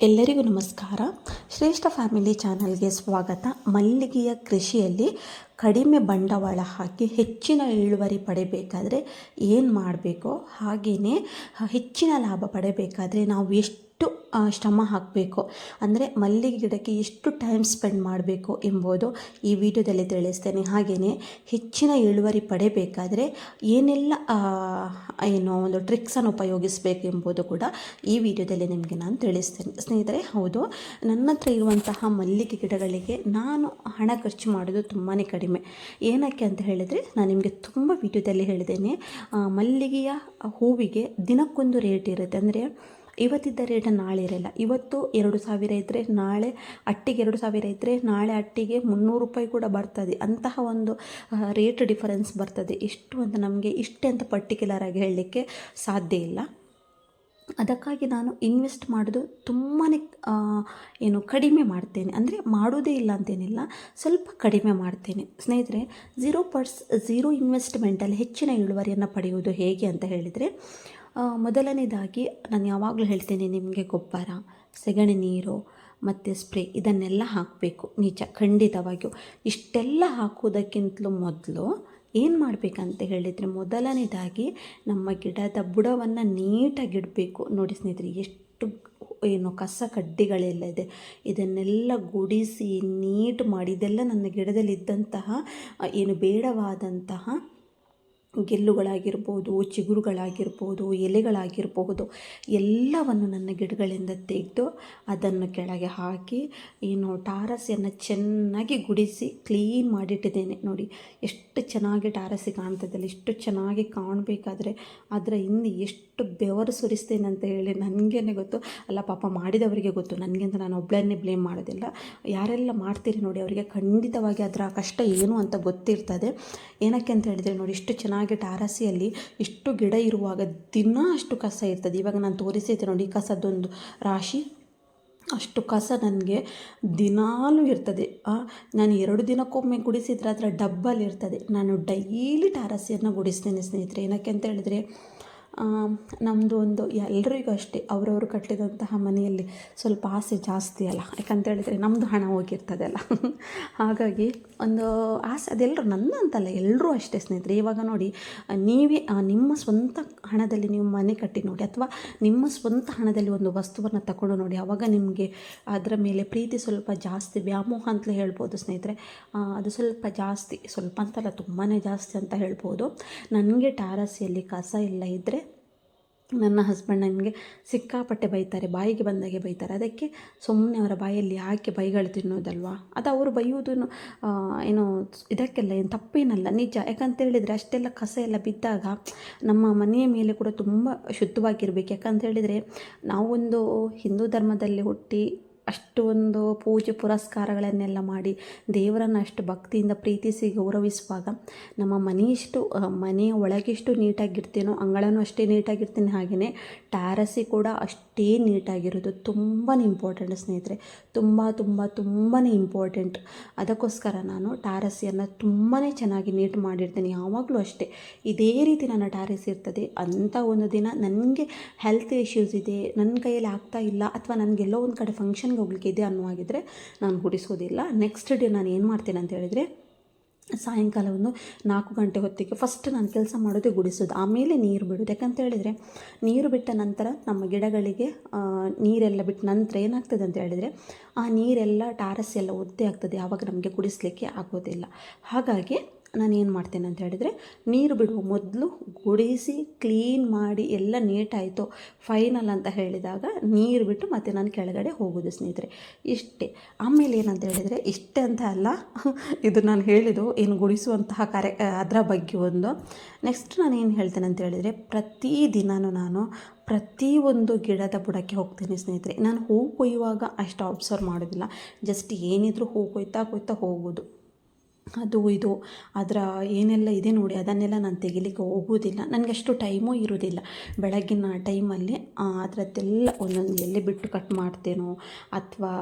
ಎಲ್ಲರಿಗೂ ನಮಸ್ಕಾರ. ಶ್ರೇಷ್ಠ ಫ್ಯಾಮಿಲಿ ಚಾನಲ್ಗೆ ಸ್ವಾಗತ. ಮಲ್ಲಿಗೆಯ ಕೃಷಿಯಲ್ಲಿ ಕಡಿಮೆ ಬಂಡವಾಳ ಹಾಕಿ ಹೆಚ್ಚಿನ ಇಳುವರಿ ಪಡೆಯಬೇಕಾದ್ರೆ ಏನು ಮಾಡಬೇಕೋ ಹಾಗೆಯೇ ಹೆಚ್ಚಿನ ಲಾಭ ಪಡೆಯಬೇಕಾದ್ರೆ ನಾವು ಎಷ್ಟು ಆ, ಶ್ರಮ ಹಾಕಬೇಕು. ಅಂದರೆ ಮಲ್ಲಿಗೆ ಗಿಡಕ್ಕೆ ಎಷ್ಟು ಟೈಮ್ ಸ್ಪೆಂಡ್ ಮಾಡಬೇಕು ಎಂಬುದು ಈ ವಿಡಿಯೋದಲ್ಲಿ ತಿಳಿಸ್ತೇನೆ. ಹಾಗೆಯೇ ಹೆಚ್ಚಿನ ಇಳುವರಿ ಪಡೆಯಬೇಕಾದ್ರೆ ಏನೆಲ್ಲ ಏನು ಒಂದು ಟ್ರಿಕ್ಸನ್ನು ಉಪಯೋಗಿಸಬೇಕು ಎಂಬುದು ಕೂಡ ಈ ವಿಡಿಯೋದಲ್ಲಿ ನಿಮಗೆ ನಾನು ತಿಳಿಸ್ತೇನೆ. ಸ್ನೇಹಿತರೆ ಹೌದು ನನ್ನ ಹತ್ರ ಇರುವಂತಹ ಮಲ್ಲಿಗೆ ಗಿಡಗಳಿಗೆ ನಾನು ಹಣ ಖರ್ಚು ಮಾಡೋದು ತುಂಬಾ ಕಡಿಮೆ. ಏನಕ್ಕೆ ಅಂತ ಹೇಳಿದರೆ ನಾನು ನಿಮಗೆ ತುಂಬ ವಿಡಿಯೋದಲ್ಲಿ ಹೇಳಿದ್ದೇನೆ ಮಲ್ಲಿಗೆಯ ಹೂವಿಗೆ ದಿನಕ್ಕೊಂದು ರೇಟ್ ಇರುತ್ತೆ. ಅಂದರೆ ಇವತ್ತಿದ್ದ ರೇಟ್ ನಾಳೆ ಇರಲ್ಲ. ಇವತ್ತು ಎರಡು ಸಾವಿರ ಇದ್ದರೆ ನಾಳೆ ಅಟ್ಟಿಗೆ ಎರಡು ಸಾವಿರ ಇದ್ದರೆ ನಾಳೆ ಅಟ್ಟಿಗೆ ಮುನ್ನೂರು ರೂಪಾಯಿ ಕೂಡ ಬರ್ತದೆ. ಅಂತಹ ಒಂದು ರೇಟ್ ಡಿಫರೆನ್ಸ್ ಬರ್ತದೆ. ಇಷ್ಟು ಅಂತ ನಮಗೆ ಇಷ್ಟೇ ಅಂತ ಪರ್ಟಿಕ್ಯುಲರ್ ಆಗಿ ಹೇಳಲಿಕ್ಕೆ ಸಾಧ್ಯ ಇಲ್ಲ. ಅದಕ್ಕಾಗಿ ನಾನು ಇನ್ವೆಸ್ಟ್ ಮಾಡೋದು ತುಂಬಾ ಏನು ಕಡಿಮೆ ಮಾಡ್ತೇನೆ. ಅಂದರೆ ಮಾಡೋದೇ ಇಲ್ಲ ಅಂತೇನಿಲ್ಲ, ಸ್ವಲ್ಪ ಕಡಿಮೆ ಮಾಡ್ತೇನೆ. ಸ್ನೇಹಿತರೆ ಝೀರೋ ಪರ್ಸ್ ಝೀರೋ ಇನ್ವೆಸ್ಟ್ಮೆಂಟಲ್ಲಿ ಹೆಚ್ಚಿನ ಇಳುವರಿಯನ್ನು ಪಡೆಯುವುದು ಹೇಗೆ ಅಂತ ಹೇಳಿದರೆ ಮೊದಲನೇದಾಗಿ ನಾನು ಯಾವಾಗಲೂ ಹೇಳ್ತೇನೆ ನಿಮಗೆ ಗೊಬ್ಬರ, ಸೆಗಣಿ ನೀರು ಮತ್ತು ಸ್ಪ್ರೇ ಇದನ್ನೆಲ್ಲ ಹಾಕಬೇಕು ನಿಜ, ಖಂಡಿತವಾಗಿಯೂ. ಇಷ್ಟೆಲ್ಲ ಹಾಕೋದಕ್ಕಿಂತಲೂ ಮೊದಲು ಏನು ಮಾಡಬೇಕಂತ ಹೇಳಿದರೆ ಮೊದಲನೇದಾಗಿ ನಮ್ಮ ಗಿಡದ ಬುಡವನ್ನು ನೀಟಾಗಿಡಬೇಕು. ನೋಡಿ ಸ್ನೇಹಿತರೆ, ಎಷ್ಟು ಏನು ಕಸ ಕಡ್ಡಿಗಳೆಲ್ಲ ಇದೆ. ಇದನ್ನೆಲ್ಲ ಗುಡಿಸಿ ನೀಟ್ ಮಾಡಿ, ಇದೆಲ್ಲ ನನ್ನ ಗಿಡದಲ್ಲಿದ್ದಂತಹ ಏನು ಬೇಡವಾದಂತಹ ಗೆಲ್ಲುಗಳಾಗಿರ್ಬೋದು, ಚಿಗುರುಗಳಾಗಿರ್ಬೋದು ಎಲೆಗಳಾಗಿರಬಹುದು ಎಲ್ಲವನ್ನು ನನ್ನ ಗಿಡಗಳಿಂದ ತೆಗೆದು ಅದನ್ನು ಕೆಳಗೆ ಹಾಕಿ, ಏನು ಟಾರಸಿಯನ್ನು ಚೆನ್ನಾಗಿ ಗುಡಿಸಿ ಕ್ಲೀನ್ ಮಾಡಿಟ್ಟಿದ್ದೇನೆ. ನೋಡಿ, ಎಷ್ಟು ಚೆನ್ನಾಗಿ ಟಾರಸಿ ಕಾಣ್ತದಲ್ಲ ಎಷ್ಟು ಚೆನ್ನಾಗಿ ಕಾಣಬೇಕಾದ್ರೆ ಅದರ ಹಿಂದೆ ಎಷ್ಟು ಬೆವರು ಸುರಿಸ್ತೇನೆ ಅಂತ ಹೇಳಿ ನನಗೇನೆ ಗೊತ್ತು. ಅಲ್ಲ, ಪಾಪ ಮಾಡಿದವರಿಗೆ ಗೊತ್ತು. ನನಗೆ ಅಂತ ನಾನು ಒಬ್ಬಳನ್ನೇ ಬ್ಲೇಮ್ ಮಾಡೋದಿಲ್ಲ. ಯಾರೆಲ್ಲ ಮಾಡ್ತೀರಿ ನೋಡಿ, ಅವರಿಗೆ ಖಂಡಿತವಾಗಿ ಅದರ ಕಷ್ಟ ಏನು ಅಂತ ಗೊತ್ತಿರ್ತದೆ. ಏನಕ್ಕೆ ಅಂತ ಹೇಳಿದರೆ ನೋಡಿ, ಇಷ್ಟು ಚೆನ್ನಾಗಿ ಟಾರಸಿಯಲ್ಲಿ ಇಷ್ಟು ಗಿಡ ಇರುವಾಗ ದಿನ ಅಷ್ಟು ಕಸ ಇರ್ತದೆ. ಇವಾಗ ನಾನು ತೋರಿಸಿದ್ದೆ ನೋಡಿ ಕಸದೊಂದು ರಾಶಿ. ಅಷ್ಟು ಕಸ ನನಗೆ ದಿನಾಲೂ ಇರ್ತದೆ. ನಾನು ಎರಡು ದಿನಕ್ಕೊಮ್ಮೆ ಗುಡಿಸಿದ್ರೆ ಅದರ ಡಬ್ಬಲ್ಲಿ ಇರ್ತದೆ. ನಾನು ಡೈಲಿ ಟಾರಸಿಯನ್ನು ಗುಡಿಸ್ತೇನೆ ಸ್ನೇಹಿತರೆ. ಏನಕ್ಕೆ ಅಂತ ಹೇಳಿದರೆ ನಮ್ಮದು ಒಂದು ಎಲ್ರಿಗೂ ಅಷ್ಟೇ ಅವರವರು ಕಟ್ಟಿದಂತಹ ಮನೆಯಲ್ಲಿ ಸ್ವಲ್ಪ ಆಸೆ ಜಾಸ್ತಿ ಅಲ್ಲ. ಯಾಕಂತೇಳಿದರೆ ನಮ್ಮದು ಹಣ ಹೋಗಿರ್ತದಲ್ಲ ಹಾಗಾಗಿ ಒಂದು ಆಸೆ ಅದೆಲ್ಲರೂ ನನ್ನ ಅಂತಲ್ಲ ಎಲ್ಲರೂ ಅಷ್ಟೇ ಸ್ನೇಹಿತರೆ. ಇವಾಗ ನೋಡಿ, ನೀವೇ ನಿಮ್ಮ ಸ್ವಂತ ಹಣದಲ್ಲಿ ನೀವು ಮನೆ ಕಟ್ಟಿ ನೋಡಿ, ಅಥವಾ ನಿಮ್ಮ ಸ್ವಂತ ಹಣದಲ್ಲಿ ಒಂದು ವಸ್ತುವನ್ನು ತಗೊಂಡು ನೋಡಿ ಆವಾಗ ನಿಮಗೆ ಅದರ ಮೇಲೆ ಪ್ರೀತಿ ಸ್ವಲ್ಪ ಜಾಸ್ತಿ, ವ್ಯಾಮೋಹ ಅಂತಲೇ ಹೇಳ್ಬೋದು ಸ್ನೇಹಿತರೆ. ಅದು ಸ್ವಲ್ಪ ಜಾಸ್ತಿ, ಸ್ವಲ್ಪ ಅಂತಲ್ಲ ತುಂಬಾ ಜಾಸ್ತಿ ಅಂತ ಹೇಳ್ಬೋದು. ನನಗೆ ಟಾರಸಿಯಲ್ಲಿ ಕಸ ಇಲ್ಲ ಇದ್ದರೆ ನನ್ನ ಹಸ್ಬೆಂಡ್ ನನಗೆ ಸಿಕ್ಕಾಪಟ್ಟೆ ಬೈತಾರೆ, ಬಾಯಿಗೆ ಬಂದಾಗೆ ಬೈತಾರೆ. ಅದಕ್ಕೆ ಸುಮ್ಮನೆ ಅವರ ಬಾಯಲ್ಲಿ ಯಾಕೆ ಬೈಗಳು ತಿನ್ನೋದಲ್ವಾ? ಅದು ಅವರು ಬೈಯೋದು ಏನು ಇದಕ್ಕೆಲ್ಲ ಏನು ತಪ್ಪೇನಲ್ಲ, ನಿಜ. ಯಾಕಂತ ಹೇಳಿದರೆ ಅಷ್ಟೆಲ್ಲ ಕಸ ಎಲ್ಲ ಬಿದ್ದಾಗ ನಮ್ಮ ಮನೆಯ ಮೇಲೆ ಕೂಡ ತುಂಬ ಶುದ್ಧವಾಗಿರ್ಬೇಕು. ಯಾಕಂತ ಹೇಳಿದರೆ ನಾವೊಂದು ಹಿಂದೂ ಧರ್ಮದಲ್ಲಿ ಹುಟ್ಟಿ ಅಷ್ಟು ಒಂದು ಪೂಜೆ ಪುರಸ್ಕಾರಗಳನ್ನೆಲ್ಲ ಮಾಡಿ ದೇವರನ್ನು ಅಷ್ಟು ಭಕ್ತಿಯಿಂದ ಪ್ರೀತಿಸಿ ಗೌರವಿಸುವಾಗ ನಮ್ಮ ಮನೆಯಷ್ಟು ಮನೆಯ ಒಳಗೆಷ್ಟು ನೀಟಾಗಿರ್ತೀನೋ, ಅಂಗಳನೂ ಅಷ್ಟೇ ನೀಟಾಗಿರ್ತೀನಿ ಹಾಗೆಯೇ ಟ್ಯಾರಸಿ ಕೂಡ ಅಷ್ಟೇ ನೀಟಾಗಿರೋದು. ತುಂಬಾ ಇಂಪಾರ್ಟೆಂಟ್ ಸ್ನೇಹಿತರೆ. ತುಂಬ ತುಂಬ ತುಂಬಾ ಇಂಪಾರ್ಟೆಂಟ್ ಅದಕ್ಕೋಸ್ಕರ ನಾನು ಟಾರಸಿಯನ್ನು ತುಂಬಾ ಚೆನ್ನಾಗಿ ನೀಟ್ ಮಾಡಿರ್ತೀನಿ. ಯಾವಾಗಲೂ ಅಷ್ಟೇ. ಇದೇ ರೀತಿ ನನ್ನ ಟಾರಸ್ ಇರ್ತದೆ. ಅಂಥ ಒಂದು ದಿನ ನನಗೆ ಹೆಲ್ತ್ ಇಶ್ಯೂಸ್ ಇದೆ ನನ್ನ ಕೈಯಲ್ಲಿ ಆಗ್ತಾ ಇಲ್ಲ ಅಥವಾ ನನಗೆಲ್ಲೋ ಒಂದು ಕಡೆ ಫಂಕ್ಷನ್ಗೆ ಹೋಗ್ಲಿಕ್ಕೆ ಇದೆ ಅನ್ನುವಾಗಿದ್ದರೆ ನಾನು ಗುಡಿಸೋದಿಲ್ಲ. ನೆಕ್ಸ್ಟ್ ಡೇ ನಾನು ಏನು ಮಾಡ್ತೇನೆ ಅಂತ ಹೇಳಿದರೆ ಸಾಯಂಕಾಲ ಒಂದು ನಾಲ್ಕು ಗಂಟೆ ಹೊತ್ತಿಗೆ ಫಸ್ಟ್ ನಾನು ಕೆಲಸ ಮಾಡೋದೇ ಗುಡಿಸೋದು. ಆಮೇಲೆ ನೀರು ಬಿಡೋದು ಯಾಕಂತ ಹೇಳಿದರೆ, ನೀರು ಬಿಟ್ಟ ನಂತರ ನಮ್ಮ ಗಿಡಗಳಿಗೆ ನೀರೆಲ್ಲ ಬಿಟ್ಟ ನಂತರ ಏನಾಗ್ತದೆ ಅಂತ ಹೇಳಿದರೆ, ಆ ನೀರೆಲ್ಲ ಟಾರಸ್ ಎಲ್ಲ ಒದ್ದೆ ಆಗ್ತದೆ. ಯಾವಾಗ ನಮಗೆ ಗುಡಿಸಲಿಕ್ಕೆ ಆಗೋದಿಲ್ಲ. ಹಾಗಾಗಿ ನಾನು ಏನು ಮಾಡ್ತೇನೆ ಅಂತ ಹೇಳಿದರೆ, ನೀರು ಬಿಡುವ ಮೊದಲು ಗುಡಿಸಿ ಕ್ಲೀನ್ ಮಾಡಿ ಎಲ್ಲ ನೀಟಾಯಿತು ಫೈನಲ್ ಅಂತ ಹೇಳಿದಾಗ ನೀರು ಬಿಟ್ಟು ಮತ್ತೆ ನಾನು ಕೆಳಗಡೆ ಹೋಗೋದು ಸ್ನೇಹಿತರೆ. ಇಷ್ಟೇ. ಆಮೇಲೆ ಏನಂತ ಹೇಳಿದರೆ, ಇಷ್ಟೇ ಅಂತ ಅಲ್ಲ, ಇದು ನಾನು ಹೇಳಿದ್ದು ಏನು ಗುಡಿಸುವಂತಹ ಕಾರ್ಯ, ಅದರ ಬಗ್ಗೆ ಒಂದು. ನೆಕ್ಸ್ಟ್ ನಾನು ಏನು ಹೇಳ್ತೇನೆ ಅಂತ ಹೇಳಿದರೆ, ಪ್ರತಿ ದಿನವೂ ನಾನು ಪ್ರತಿಯೊಂದು ಗಿಡದ ಬುಡಕ್ಕೆ ಹೋಗ್ತೀನಿ ಸ್ನೇಹಿತರೆ. ನಾನು ಹೂ ಕೊಯ್ಯುವಾಗ ಅಷ್ಟು ಅಬ್ಸರ್ವ್ ಮಾಡೋದಿಲ್ಲ. ಜಸ್ಟ್ ಏನಿದ್ರು ಹೂ ಕೊಯ್ತಾ ಕೊಯ್ತಾ ಹೋಗೋದು. ಅದು ಇದು. ಅದರ ಏನೆಲ್ಲ ಇದೆ ನೋಡಿ, ಅದನ್ನೆಲ್ಲ ನಾನು ತೆಗಿಲಿಕ್ಕೆ ಹೋಗೋದಿಲ್ಲ ನನಗೆ ಅಷ್ಟು ಟೈಮೂ ಇರೋದಿಲ್ಲ ಬೆಳಗಿನ ಟೈಮಲ್ಲಿ ಅದರದ್ದೆಲ್ಲ ಒಂದೊಂದು ಎಲೆ ಬಿಟ್ಟು ಕಟ್ ಮಾಡ್ತೇನೋ, ಅಥವಾ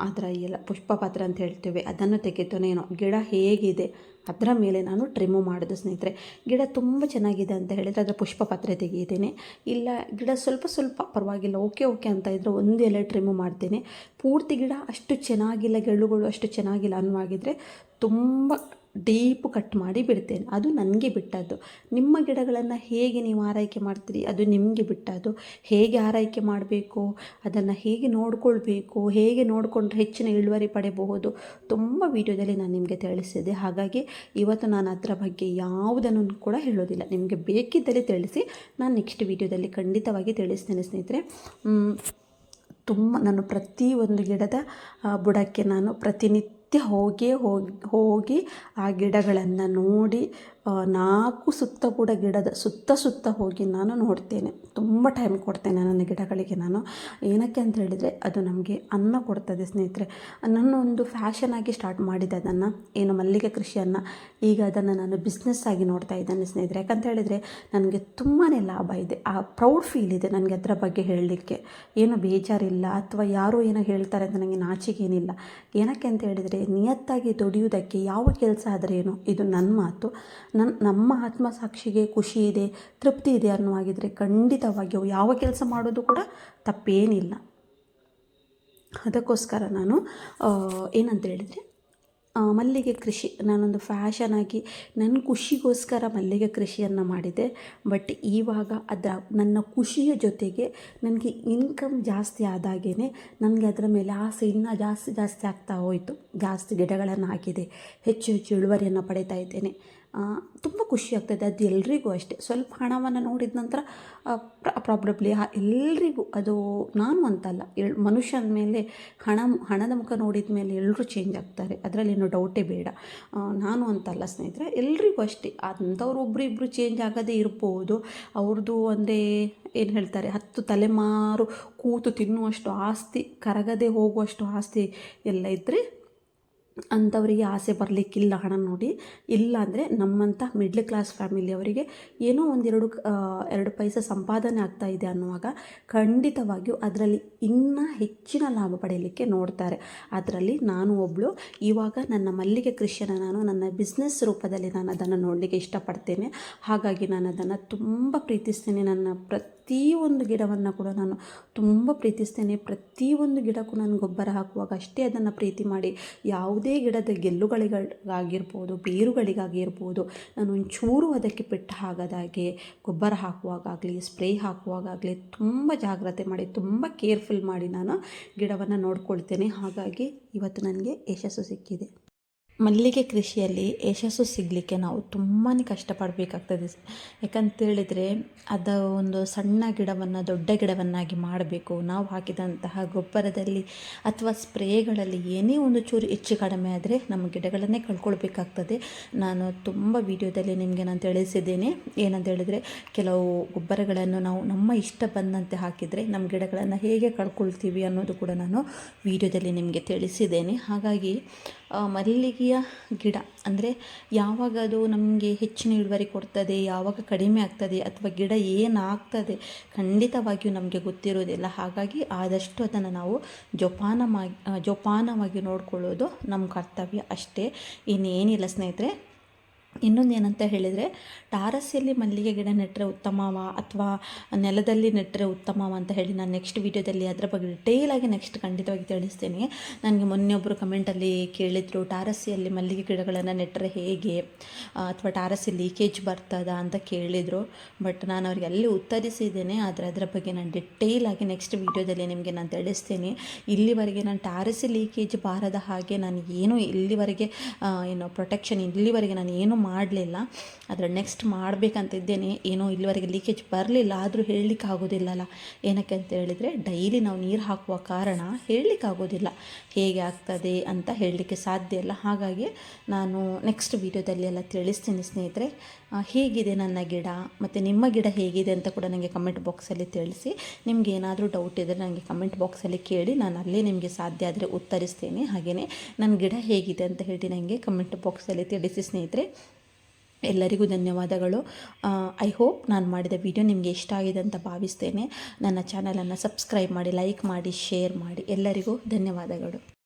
ಅದರ ಎಲ್ಲ ಪುಷ್ಪಪತ್ರ ಅಂತ ಹೇಳ್ತೇವೆ, ಅದನ್ನು ತೆಗೆತೇನೋ ಗಿಡ ಹೇಗಿದೆ? ಅದರ ಮೇಲೆ ನಾನು ಟ್ರಿಮ್ಮು ಮಾಡೋದು ಸ್ನೇಹಿತರೆ. ಗಿಡ ತುಂಬ ಚೆನ್ನಾಗಿದೆ ಅಂತ ಹೇಳಿದರೆ ಅದರ ಪುಷ್ಪ ಪತ್ರೆ ತೆಗೆಯಿದ್ದೇನೆ ಇಲ್ಲ, ಗಿಡ ಸ್ವಲ್ಪ ಸ್ವಲ್ಪ ಪರವಾಗಿಲ್ಲ, ಓಕೆ ಓಕೆ ಅಂತ ಇದ್ದರೆ ಒಂದು ಎಲೆ ಟ್ರಿಮ್ಮು ಮಾಡ್ತೇನೆ. ಪೂರ್ತಿ ಗಿಡ ಅಷ್ಟು ಚೆನ್ನಾಗಿಲ್ಲ ಗೆಳ್ಳುಗಳು ಅಷ್ಟು ಚೆನ್ನಾಗಿಲ್ಲ ಅನ್ನುವಾಗಿದ್ದರೆ ತುಂಬ ಡೀಪು ಕಟ್ ಮಾಡಿ ಬಿಡ್ತೇನೆ. ಅದು ನನಗೆ ಬಿಟ್ಟದ್ದು. ನಿಮ್ಮ ಗಿಡಗಳನ್ನು ಹೇಗೆ ನೀವು ಆರೈಕೆ ಮಾಡ್ತೀರಿ? ಅದು ನಿಮಗೆ ಬಿಟ್ಟದ್ದು. ಹೇಗೆ ಆರೈಕೆ ಮಾಡಬೇಕು? ಅದನ್ನು ಹೇಗೆ ನೋಡಿಕೊಳ್ಬೇಕು? ಹೇಗೆ ನೋಡಿಕೊಂಡ್ರೆ ಹೆಚ್ಚಿನ ಇಳುವರಿ ಪಡೆಯಬಹುದು? ತುಂಬ ವೀಡಿಯೋದಲ್ಲಿ ನಾನು ನಿಮಗೆ ತಿಳಿಸಿದೆ. ಹಾಗಾಗಿ ಇವತ್ತು ನಾನು ಅದರ ಬಗ್ಗೆ ಯಾವುದನ್ನು ಕೂಡ ಹೇಳೋದಿಲ್ಲ. ನಿಮಗೆ ಬೇಕಿದ್ದಲ್ಲಿ ತಿಳಿಸಿ. ನಾನು ನೆಕ್ಸ್ಟ್ ವೀಡಿಯೋದಲ್ಲಿ ಖಂಡಿತವಾಗಿ ತಿಳಿಸ್ತೇನೆ ಸ್ನೇಹಿತರೆ. ತುಂಬ ನಾನು ಪ್ರತಿಯೊಂದು ಗಿಡದ ಬುಡಕ್ಕೆ ನಾನು ಪ್ರತಿನಿತ್ಯ ನಿತ್ಯ ಹೋಗೇ ಹೋಗಿ ಹೋಗಿ ಆ ಗಿಡಗಳನ್ನು ನೋಡಿ ನಾಲ್ಕು ಸುತ್ತ ಕೂಡ ಗಿಡದ ಸುತ್ತ ಸುತ್ತ ಹೋಗಿ ನಾನು ನೋಡ್ತೇನೆ. ತುಂಬ ಟೈಮ್ ಕೊಡ್ತೇನೆ ನನ್ನ ಗಿಡಗಳಿಗೆ ನಾನು. ಏನಕ್ಕೆ ಅಂತ ಹೇಳಿದರೆ ಅದು ನಮಗೆ ಅನ್ನ ಕೊಡ್ತದೆ ಸ್ನೇಹಿತರೆ. ನನ್ನ ಒಂದು ಫ್ಯಾಷನ್ ಆಗಿ ಸ್ಟಾರ್ಟ್ ಮಾಡಿದೆ ಅದನ್ನು. ಏನು ಮಲ್ಲಿಗೆ ಕೃಷಿಯನ್ನು. ಈಗ ಅದನ್ನು ನಾನು ಬಿಸ್ನೆಸ್ ಆಗಿ ನೋಡ್ತಾ ಇದ್ದೇನೆ ಸ್ನೇಹಿತರೆ. ಯಾಕಂತ ಹೇಳಿದರೆ ನನಗೆ ತುಂಬಾ ಲಾಭ ಇದೆ. ಆ ಪ್ರೌಡ್ ಫೀಲ್ ಇದೆ ನನಗೆ ಅದರ ಬಗ್ಗೆ ಹೇಳಲಿಕ್ಕೆ. ಏನು ಬೇಜಾರಿಲ್ಲ ಅಥವಾ ಯಾರೋ ಏನೋ ಹೇಳ್ತಾರೆ ಅಂತ ನನಗೆ ನಾಚಿಕೆ ಏನಕ್ಕೆ ಅಂತ ಹೇಳಿದರೆ ನಿಯತ್ತಾಗಿ ದುಡಿಯುವುದಕ್ಕೆ ಯಾವ ಕೆಲಸ ಆದರೆ ಏನು? ಇದು ನನ್ನ ಮಾತು. ನನ್ನ ನಮ್ಮ ಆತ್ಮಸಾಕ್ಷಿಗೆ ಖುಷಿ ಇದೆ, ತೃಪ್ತಿ ಇದೆ ಅನ್ನುವಾಗಿದ್ದರೆ ಖಂಡಿತವಾಗಿಯೂ ಯಾವ ಕೆಲಸ ಮಾಡೋದು ಕೂಡ ತಪ್ಪೇನಿಲ್ಲ. ಅದಕ್ಕೋಸ್ಕರ ನಾನು ಏನಂತ ಹೇಳಿದರೆ ಮಲ್ಲಿಗೆ ಕೃಷಿ. ನಾನೊಂದು ಫ್ಯಾಷನ್ ಆಗಿ ನನ್ನ ಖುಷಿಗೋಸ್ಕರ ಮಲ್ಲಿಗೆ ಕೃಷಿಯನ್ನು ಮಾಡಿದೆ. ಬಟ್ ಇವಾಗ ಅದರ ನನ್ನ ಖುಷಿಯ ಜೊತೆಗೆ ನನಗೆ ಇನ್ಕಮ್ ಜಾಸ್ತಿ ಆದಾಗೇ ನನಗೆ ಅದರ ಮೇಲೆ ಆಸೆ ಇನ್ನೂ ಜಾಸ್ತಿ ಜಾಸ್ತಿ ಆಗ್ತಾ ಹೋಯಿತು. ಜಾಸ್ತಿ ಗಿಡಗಳನ್ನು ಹಾಕಿದೆ ಹೆಚ್ಚು ಹೆಚ್ಚು ಇಳುವರಿಯನ್ನು ಪಡಿತಾ ಇದ್ದೇನೆ. ತುಂಬ ಖುಷಿ ಆಗ್ತದೆ. ಅದು ಎಲ್ರಿಗೂ ಅಷ್ಟೇ. ಸ್ವಲ್ಪ ಹಣವನ್ನು ನೋಡಿದ ನಂತರ ಪ್ರಾಬ್ಲಬ್ಲಿ ಎಲ್ರಿಗೂ ಅದು ನಾನು ಅಂತಲ್ಲ. ಎಲ್, ಮನುಷ್ಯನ ಮೇಲೆ, ಹಣ, ಹಣದ ಮುಖ ನೋಡಿದ ಮೇಲೆ ಎಲ್ಲರೂ ಚೇಂಜ್ ಆಗ್ತಾರೆ. ಅದರಲ್ಲಿ ಏನೂ ಡೌಟೇ ಬೇಡ. ನಾನು ಅಂತಲ್ಲ ಸ್ನೇಹಿತರೆ, ಎಲ್ರಿಗೂ ಅಷ್ಟೇ. ಅಂಥವ್ರು ಒಬ್ಬರು ಇಬ್ಬರು ಚೇಂಜ್ ಆಗದೇ ಇರ್ಬೋದು. ಅವ್ರದ್ದು ಒಂದೇ, ಏನು ಹೇಳ್ತಾರೆ, ಹತ್ತು ತಲೆಮಾರು ಕೂತು ತಿನ್ನುವಷ್ಟು ಆಸ್ತಿ, ಕರಗದೆ ಹೋಗುವಷ್ಟು ಆಸ್ತಿ ಎಲ್ಲ ಇದ್ದರೆ ಅಂಥವರಿಗೆ ಆಸೆ ಬರಲಿಕ್ಕಿಲ್ಲ ಹಣ ನೋಡಿ. ಇಲ್ಲ ಅಂದರೆ ನಮ್ಮಂಥ ಮಿಡ್ಲ್ ಕ್ಲಾಸ್ ಫ್ಯಾಮಿಲಿಯವರಿಗೆ ಏನೋ ಒಂದೆರಡು ಎರಡು ಪೈಸೆ ಸಂಪಾದನೆ ಆಗ್ತಾ ಇದೆ ಅನ್ನುವಾಗ ಖಂಡಿತವಾಗಿಯೂ ಅದರಲ್ಲಿ ಇನ್ನೂ ಹೆಚ್ಚಿನ ಲಾಭ ಪಡೆಯಲಿಕ್ಕೆ ನೋಡ್ತಾರೆ. ಅದರಲ್ಲಿ ನಾನು ಒಬ್ಬಳು ಇವಾಗ ನನ್ನ ಮಲ್ಲಿಗೆ ಕೃಷಿಯನ್ನು ನಾನು ನನ್ನ ಬಿಸ್ನೆಸ್ ರೂಪದಲ್ಲಿ ನಾನು ಅದನ್ನು ನೋಡಲಿಕ್ಕೆ ಇಷ್ಟಪಡ್ತೇನೆ. ಹಾಗಾಗಿ ನಾನು ಅದನ್ನು ತುಂಬ ಪ್ರೀತಿಸ್ತೇನೆ. ನನ್ನ ಪ್ರತಿ ಪ್ರತಿಯೊಂದು ಗಿಡವನ್ನು ಕೂಡ ನಾನು ತುಂಬ ಪ್ರೀತಿಸ್ತೇನೆ. ಪ್ರತಿಯೊಂದು ಗಿಡಕ್ಕೂ ನಾನು ಗೊಬ್ಬರ ಹಾಕುವಾಗ ಅಷ್ಟೇ ಅದನ್ನು ಪ್ರೀತಿ ಮಾಡಿ ಯಾವುದೇ ಗಿಡದ ಗೆಲ್ಲುಗಳಿಗಾಗಿರ್ಬೋದು, ಬೇರುಗಳಿಗಾಗಿರ್ಬೋದು, ನಾನು ಒಂಚೂರು ಅದಕ್ಕೆ ಪೆಟ್ಟು ಆಗದಾಗೆ ಗೊಬ್ಬರ ಹಾಕುವಾಗಲಿ ಸ್ಪ್ರೇ ಹಾಕುವಾಗಲಿ ತುಂಬ ಜಾಗ್ರತೆ ಮಾಡಿ, ತುಂಬ ಕೇರ್ಫುಲ್ ಮಾಡಿ ನಾನು ಗಿಡವನ್ನು ನೋಡ್ಕೊಳ್ತೇನೆ. ಹಾಗಾಗಿ ಇವತ್ತು ನನಗೆ ಯಶಸ್ಸು ಸಿಕ್ಕಿದೆ. ಮಲ್ಲಿಗೆ ಕೃಷಿಯಲ್ಲಿ ಯಶಸ್ಸು ಸಿಗಲಿಕ್ಕೆ ನಾವು ತುಂಬಾ ಕಷ್ಟಪಡಬೇಕಾಗ್ತದೆ. ಯಾಕಂತೇಳಿದರೆ ಅದು ಒಂದು ಸಣ್ಣ ಗಿಡವನ್ನು, ದೊಡ್ಡ ಗಿಡವನ್ನಾಗಿ ಮಾಡಬೇಕು. ನಾವು ಹಾಕಿದಂತಹ ಗೊಬ್ಬರದಲ್ಲಿ ಅಥವಾ ಸ್ಪ್ರೇಗಳಲ್ಲಿ ಏನೇ ಒಂದು ಚೂರು ಹೆಚ್ಚು ಕಡಿಮೆ ಆದರೆ ನಮ್ಮ ಗಿಡಗಳನ್ನೇ ಕಳ್ಕೊಳ್ಬೇಕಾಗ್ತದೆ. ನಾನು ತುಂಬ ವಿಡಿಯೋದಲ್ಲಿ ನಿಮಗೆ ನಾನು ತಿಳಿಸಿದ್ದೇನೆ. ಏನಂತ ಹೇಳಿದರೆ ಕೆಲವು ಗೊಬ್ಬರಗಳನ್ನು ನಾವು ನಮ್ಮ ಇಷ್ಟ ಬಂದಂತೆ ಹಾಕಿದರೆ ನಮ್ಮ ಗಿಡಗಳನ್ನು ಹೇಗೆ ಕಳ್ಕೊಳ್ತೀವಿ ಅನ್ನೋದು ಕೂಡ ನಾನು ವಿಡಿಯೋದಲ್ಲಿ ನಿಮಗೆ ತಿಳಿಸಿದ್ದೇನೆ. ಹಾಗಾಗಿ ಮಲ್ಲಿಗೆಯ ಗಿಡ. ಅಂದರೆ ಯಾವಾಗ ಅದು ನಮಗೆ ಹೆಚ್ಚಿನ ಇಳುವರಿ ಕೊಡ್ತದೆ, ಯಾವಾಗ ಕಡಿಮೆ ಆಗ್ತದೆ ಅಥವಾ ಗಿಡ ಏನಾಗ್ತದೆ ಖಂಡಿತವಾಗಿಯೂ ನಮಗೆ ಗೊತ್ತಿರೋದಿಲ್ಲ. ಹಾಗಾಗಿ ಆದಷ್ಟು ಅದನ್ನು ನಾವು ಜೋಪಾನವಾಗಿ ಜೋಪಾನವಾಗಿ ನೋಡಿಕೊಳ್ಳೋದು ನಮ್ಮ ಕರ್ತವ್ಯ ಅಷ್ಟೇ. ಇನ್ನೇನಿಲ್ಲ ಸ್ನೇಹಿತರೆ ಇನ್ನೊಂದು ಏನಂತ ಹೇಳಿದರೆ, ಟಾರಸ್ಸಲ್ಲಿ ಮಲ್ಲಿಗೆ ಗಿಡ ನೆಟ್ಟರೆ ಉತ್ತಮವ ಅಥವಾ ನೆಲದಲ್ಲಿ ನೆಟ್ಟರೆ ಉತ್ತಮವ ಅಂತ ಹೇಳಿ ನಾನು ನೆಕ್ಸ್ಟ್ ವೀಡಿಯೋದಲ್ಲಿ ಅದರ ಬಗ್ಗೆ ಡಿಟೇಲಾಗಿ ನೆಕ್ಸ್ಟ್ ಖಂಡಿತವಾಗಿ ತಿಳಿಸ್ತೇನೆ. ನನಗೆ ಮೊನ್ನೆ ಒಬ್ಬರು ಕಮೆಂಟಲ್ಲಿ ಕೇಳಿದರು ಟಾರಸಿಯಲ್ಲಿ ಮಲ್ಲಿಗೆ ಗಿಡಗಳನ್ನು ನೆಟ್ಟರೆ ಹೇಗೆ? ಅಥವಾ ಟಾರಸ್ಸಿ ಲೀಕೇಜ್ ಬರ್ತದ? ಅಂತ ಕೇಳಿದರು. ಬಟ್ ನಾನು ಅವ್ರಿಗೆ ಅಲ್ಲಿ ಉತ್ತರಿಸಿದ್ದೇನೆ, ಆದರೆ ಅದರ ಬಗ್ಗೆ ನಾನು ಡಿಟೇಲಾಗಿ ನೆಕ್ಸ್ಟ್ ವೀಡಿಯೋದಲ್ಲಿ ನಿಮಗೆ ನಾನು ತಿಳಿಸ್ತೇನೆ. ಇಲ್ಲಿವರೆಗೆ ನಾನು ಟಾರಸಿ ಲೀಕೇಜ್ ಬಾರದ ಹಾಗೆ ನಾನು ಏನು ಇಲ್ಲಿವರೆಗೆ ಏನು ಪ್ರೊಟೆಕ್ಷನ್ ಇಲ್ಲಿವರೆಗೆ ನಾನು ಏನು ಮಾಡಲಿಲ್ಲ. ಆದರೆ ನೆಕ್ಸ್ಟ್ ಮಾಡಬೇಕಂತಿದ್ದೇನೆ. ಏನೋ ಇಲ್ಲಿವರೆಗೆ ಲೀಕೇಜ್ ಬರಲಿಲ್ಲ. ಆದರೂ ಹೇಳಲಿಕ್ಕೆ ಆಗೋದಿಲ್ಲಲ್ಲ ಏನಕ್ಕೆ ಅಂತ ಹೇಳಿದರೆ ಡೈಲಿ ನಾವು ನೀರು ಹಾಕುವ ಕಾರಣ ಹೇಳಲಿಕ್ಕೆ ಆಗೋದಿಲ್ಲ ಹೇಗೆ ಆಗ್ತದೆ ಅಂತ ಹೇಳಲಿಕ್ಕೆ ಸಾಧ್ಯ ಇಲ್ಲ. ಹಾಗಾಗಿ ನಾನು ನೆಕ್ಸ್ಟ್ ವೀಡಿಯೋದಲ್ಲಿ ಎಲ್ಲ ತಿಳಿಸ್ತೀನಿ ಸ್ನೇಹಿತರೆ. ಹೇಗಿದೆ ನನ್ನ ಗಿಡ? ಮತ್ತು ನಿಮ್ಮ ಗಿಡ ಹೇಗಿದೆ ಅಂತ ಕೂಡ ನನಗೆ ಕಮೆಂಟ್ ಬಾಕ್ಸಲ್ಲಿ ತಿಳಿಸಿ. ನಿಮ್ಗೆ ಏನಾದರೂ ಡೌಟ್ ಇದ್ದರೆ ನನಗೆ ಕಮೆಂಟ್ ಬಾಕ್ಸಲ್ಲಿ ಕೇಳಿ. ನಾನು ಅಲ್ಲೇ ನಿಮಗೆ ಸಾಧ್ಯ ಆದರೆ ಉತ್ತರಿಸ್ತೇನೆ. ಹಾಗೆಯೇ ನನ್ನ ಗಿಡ ಹೇಗಿದೆ ಅಂತ ಹೇಳಿ ನನಗೆ ಕಮೆಂಟ್ ಬಾಕ್ಸಲ್ಲಿ ತಿಳಿಸಿ ಸ್ನೇಹಿತರೆ. ಎಲ್ಲರಿಗೂ ಧನ್ಯವಾದಗಳು. ಐ ಹೋಪ್ ನಾನು ಮಾಡಿದ ವಿಡಿಯೋ ನಿಮಗೆ ಇಷ್ಟ ಆಗಿದೆ ಅಂತ ಭಾವಿಸ್ತೇನೆ. ನನ್ನ ಚಾನಲನ್ನು ಸಬ್ಸ್ಕ್ರೈಬ್ ಮಾಡಿ ಲೈಕ್ ಮಾಡಿ ಶೇರ್ ಮಾಡಿ. ಎಲ್ಲರಿಗೂ ಧನ್ಯವಾದಗಳು.